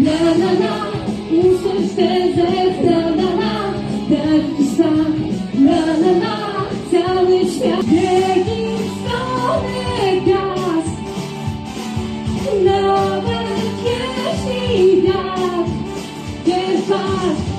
da da da Usłysz ten zew, da da da Taki smak, da da da Cały świat biegi w Nawet jeśli tak, nie patrz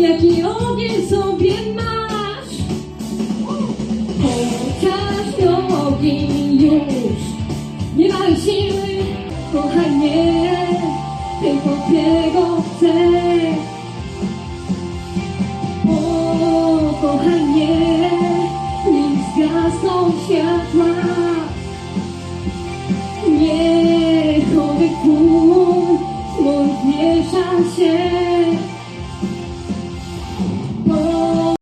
jaki ogień sobie masz. Poczekaj. śmiechowych tłum Smut się.